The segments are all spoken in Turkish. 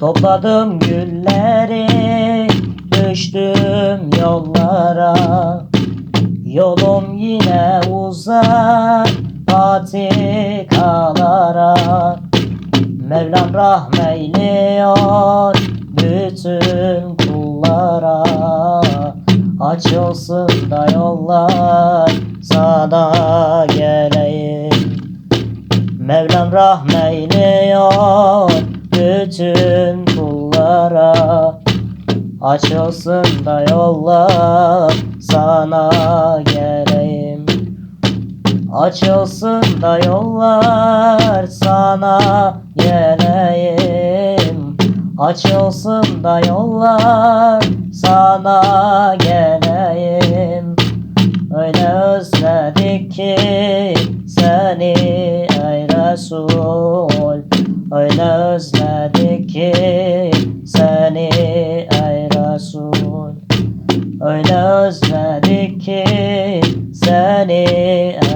Topladım gülleri Düştüm yollara. Yolum yine uzak Patikalara Mevlam rahmeyliyor bütün kullara. Açılsın da yollar sana geleyim. Mevlam rahmeyliyor bütün kullara Açılsın da yollar sana geleyim. Açılsın da yollar sana geleyim. Açılsın da yollar sana geleyim. Öyle özledik ki seni ey Resul. Öyle özledik ki seni ey Resul Öyle özledik ki seni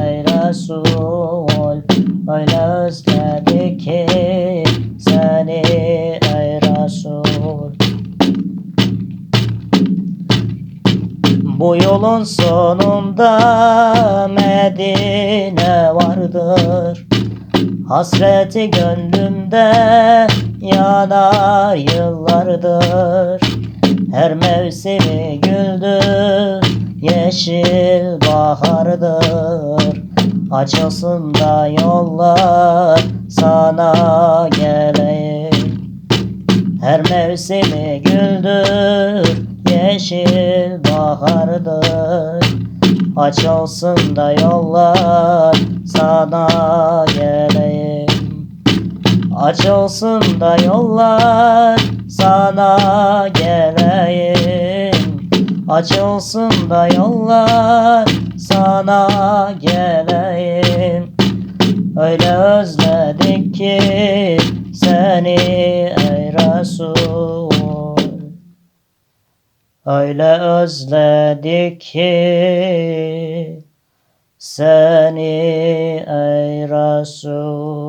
ey Resul Öyle özledik ki seni ey Resul Bu yolun sonunda Medine vardır. Hasreti gönlümde yanar yıllardır. Her mevsimi güldür yeşil bahardır. Açılsın da yollar sana geleyim. Her mevsimi güldür yeşil bahardır. Açılsın da yollar sana Açılsın da yollar sana geleyim. Açılsın da yollar sana geleyim. Öyle özledik ki seni ey Resul. Öyle özledik ki seni ey Resul